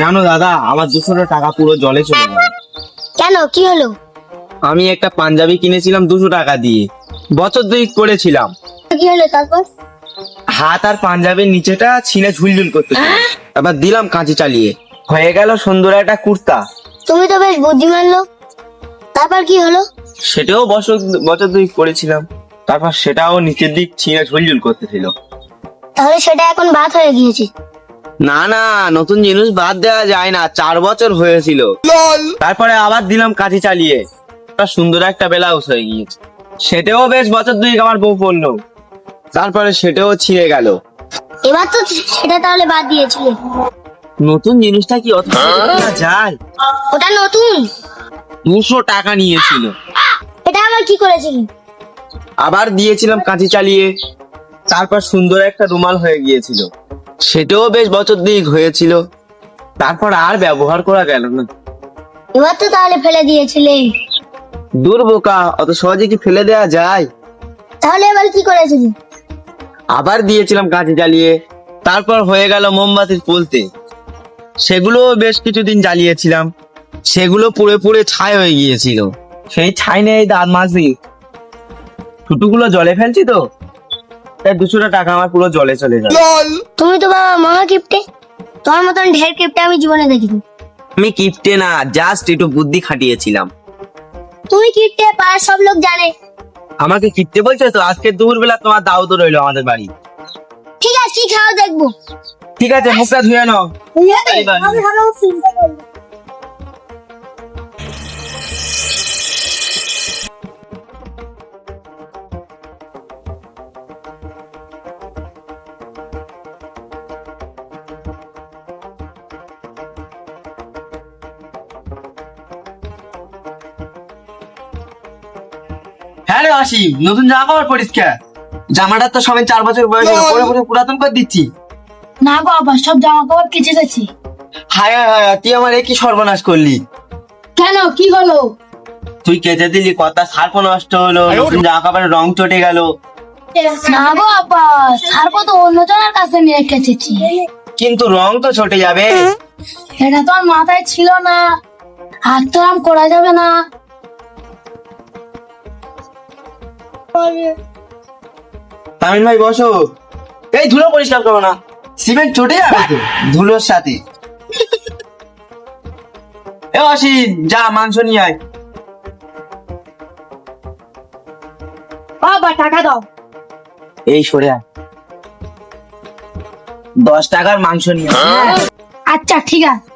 জানো দাদা আমার দুশো টাকা পুরো জলে চলে গেল। কেন? কি হলো? আমি একটা পাঞ্জাবি কিনেছিলাম দুশো টাকা দিয়ে। বছর দুই করেছিলাম। কি হলো তারপর? হাত আর পাঞ্জাবির নিচেটা ছিঁড়ে ঝুলঝুল করতে এবার দিলাম কাঁচি চালিয়ে। হয়ে গেল সুন্দর একটা কুর্তা। তুমি তো বেশ বুদ্ধিমান লোক। তারপর কি হলো? সেটাও বছর বছর দুই করেছিলাম। তারপর সেটাও নিচের দিক ছিঁড়ে ঝুলঝুল করতেছিল। তাহলে সেটা এখন বাদ হয়ে গিয়েছে। না না নতুন জিনিস বাদ দেওয়া যায় না চার বছর হয়েছিল। তারপরে আবার দিলাম কাঁচি চালিয়ে। একটা সুন্দর একটা ব্লাউজ হয়ে গিয়েছে। সেটাও বেশ বছর দুই আমার বউ পড়ল তারপরে সেটাও ছিঁড়ে গেল। এবার তো সেটা তাহলে বাদ দিয়েছিলে। নতুন জিনিসটা কি অত সহজে যায়? ওটা নতুন? দুশো টাকা নিয়েছিল। এটা আবার কি করেছিলি? আবার দিয়েছিলাম কাঁচি চালিয়ে। তারপর সুন্দর একটা রুমাল হয়ে গিয়েছিল। সেটাও বেশ বছর দিক হয়েছিল। তারপর আর ব্যবহার করা গেল না। এবার তো তাহলে ফেলে দিয়েছিলে। দূর বোকা অত সহজে কি ফেলে দেওয়া যায়? তাহলে এবার কি করেছিলি? আবার দিয়েছিলাম কাঁচি জ্বালিয়ে তারপর হয়ে গেল মোমবাতির পলতে। সেগুলো বেশ কিছুদিন জ্বালিয়েছিলাম। সেগুলো পুড়ে পুড়ে ছাই হয়ে গিয়েছিল। সেই ছাই নেই দাঁত মাঝি। ছুটুগুলো জলে ফেলছি তো। তাই দুশোটা টাকা আমার পুরো জলে চলে যাবে। তুমি তো বাবা মহা কিপটে। তোমার মতন ঢের কিপটে আমি জীবনে দেখিনি। আমি কিপটে না জাস্ট একটু বুদ্ধি খাটিয়েছিলাম। তুমি কিপটে পাড়ার সব লোক জানে। আমাকে কিপটে বলছো তো? আজকে দুপুরবেলা তোমার দাওয়াত রইল আমাদের বাড়ি। ঠিক আছে কি খাও দেখব? ঠিক আছে মুখটা ধুয়ে নাও। হ্যাঁ রে আসিম নতুন জামা কাপড় পরিষ্কার জামাটা তো সবাই চার বছর বয়স হলো পরে পরে পুরাতন করে দিচ্ছি। না গো আবার সব জামা কাপড় কেচে গেছে। হায় হায় হায় তুই আমার এ কি সর্বনাশ করলি? কেন? কি হলো? তুই কেচে দিলি কথা সার্প নষ্ট হলো নতুন জামা কাপড়ের রং চটে গেল। না গো আপা সার্প তো অন্যজনের কাছে নিয়ে কেচেছি। কিন্তু রং তো চটে যাবে। এটা তো আর মাথায় ছিল না। আর তো আরাম করা যাবে না। তামিল ভাই বসো। এই ধুলো পরিষ্কার করো না। সিমেন্ট চটে যাবে তো ধুলোর সাথে। এ অসিত যা মাংস নিয়ে আয়। বাবা টাকা দাও। এই সরে আয়। দশ টাকার মাংস নিয়ে আয়। আচ্ছা ঠিক আছে।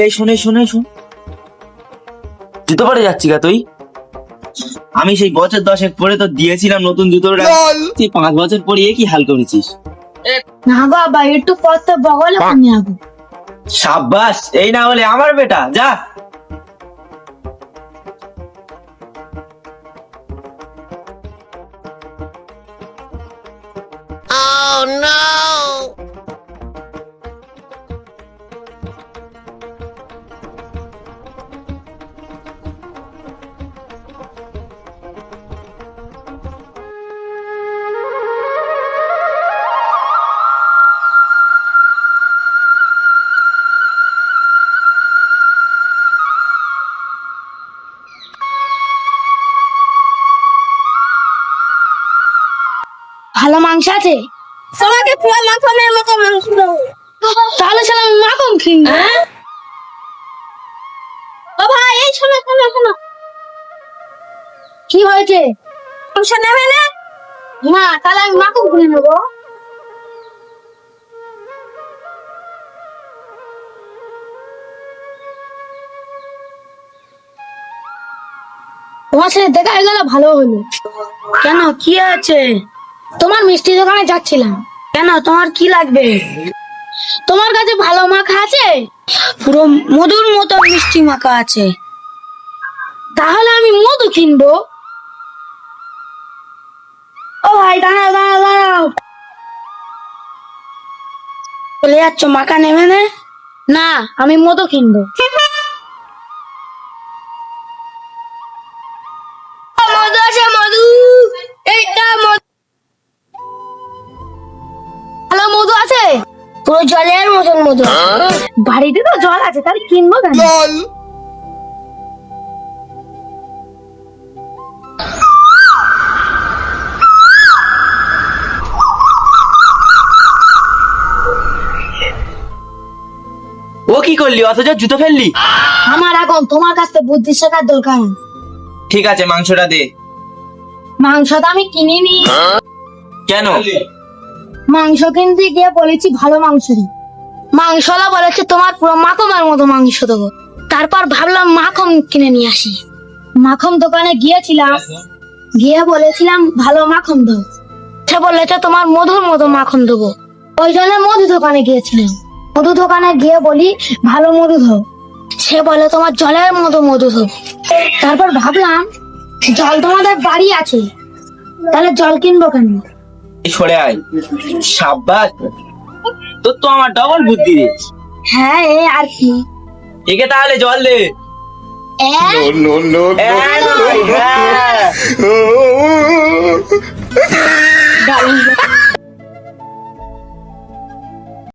এই শোনে শোনে শোন। জুতো পরে যাচ্ছি গা তুই? আমি সেই বছর দশেক পরে তো দিয়েছিলাম নতুন জুতোটা তুই পাঁচ বছর পরে কি হাল করেছিস? না বাবা একটু বগলে আমি সাব্বাস এই না হলে আমার বেটা যা। ভালো মাংস আছে? তোমাকে পুরো মাখনের মতো মাংস তাহলে ছিলাম মাখন কিনবো ও ভাই এই শোনো শোনো শোনো। কি হয়েছে? মাংস নেবে না? না তাহলে আমি মাখন কিনে নেব। তোমার সাথে দেখা হয়ে গেল ভালো হলো। কেন কি আছে তোমার মিষ্টি দোকানে যাচ্ছিলাম। কেন? তোমার কি লাগবে? তোমার কাছে ভালো মাখা আছে? পুরো মধুর মতো মিষ্টি মাখা আছে। তাহলে আমি মধু কিনবো? ও ভাই, দাঁড়াও দাঁড়াও দাঁড়াও। চলে যাচ্ছ মাখা নেবে না, আমি মধু কিনবো। পুরো জলের মতন মধু। বাড়িতে তো জল আছে তাহলে কিনবো কেন? ও কি করলি? অথচ জুতো ফেললি? আমার এখন তোমার কাছ থেকে বুদ্ধি শেখার দরকার। ঠিক আছে মাংসটা দে। মাংস তো আমি কিনিনি। কেন? মাংস কিনতে গিয়ে বলেছি ভালো মাংস মাংসলা বলেছে, তোমার পুরো মাখমের মতো মাংস দেবো। তারপর ভাবলাম, মাখন কিনে নিয়ে আসি। মাখন দোকানে গিয়েছিলাম, গিয়ে বলেছিলাম, ভালো মাখন দাও। সে বলেছে তোমার মধুর মতো মাখন দেবো। ওই জন্য মধু দোকানে গিয়েছিলাম। মধু দোকানে গিয়ে বলি, ভালো মধু দাও। সে বলে, তোমার জলের মতো মধু দাও। তারপর ভাবলাম, জল তোমাদের বাড়ি আছে। তাহলে জল কিনবো কেন? সরে আয় সাব্বাস তোর তো আমার ডবল বুদ্ধি রে হ্যাঁ এ আর কি একে তাহলে জল দে হ্যাঁ, হ্যাঁ। দারুণ